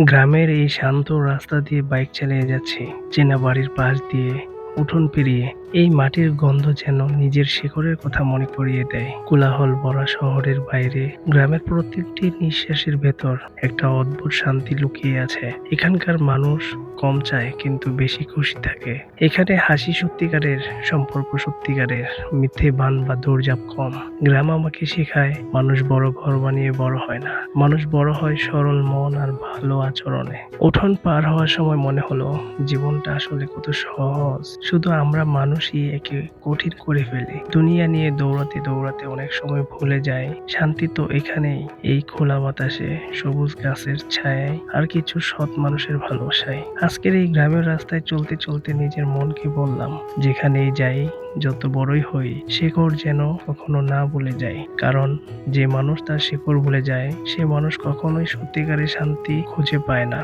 গ্রামের এই শান্ত রাস্তা দিয়ে বাইক চালিয়ে যাচ্ছি চেনা বাড়ির পাশ দিয়ে। উঠোন পেরিয়ে এই মাটির গন্ধ যেন নিজের শিকড়ের কথা মনে করিয়ে দেয়। কোলাহল ভরা শহরের বাইরে, গ্রামের প্রত্যেকটি নিঃশ্বাসের ভেতর একটা অদ্ভুত শান্তি লুকিয়ে আছে। এখানকার মানুষ কম চায় কিন্তু বেশি খুশি থাকে। এখানে হাসি সত্যিকারের, সম্পর্ক সত্যিকারের, মিথ্যে বান বা দৌড়জাপ কম। গ্রাম আমাকে শেখায়, মানুষ বড় ঘর বানিয়ে বড় হয় না। মানুষ বড় হয় সরল মন আর ভালো আচরণে। উঠোন পার হওয়ার সময় মনে হলো, জীবনটা আসলে কত সহজ। শুধু আমরা মানুষই একে কঠিন করে ফেলি। দুনিয়া নিয়ে দৌড়াতে দৌড়াতে অনেক সময় ভুলে যায় শান্তি তো এখানেই। এই খোলা বাতাসে, সবুজ গাছের ছায়ায় আর কিছু সৎ মানুষের ভালোবাসায়। আজকের এই গ্রামের রাস্তায় চলতে চলতে নিজের মনকে বললাম, যেখানেই যাই, যত বড়ই হই, শেকড় যেন কখনো না ভুলে যায়। কারণ যে মানুষ তার শেকড় ভুলে যায়, সে মানুষ কখনোই সত্যিকারের শান্তি খুঁজে পায় না।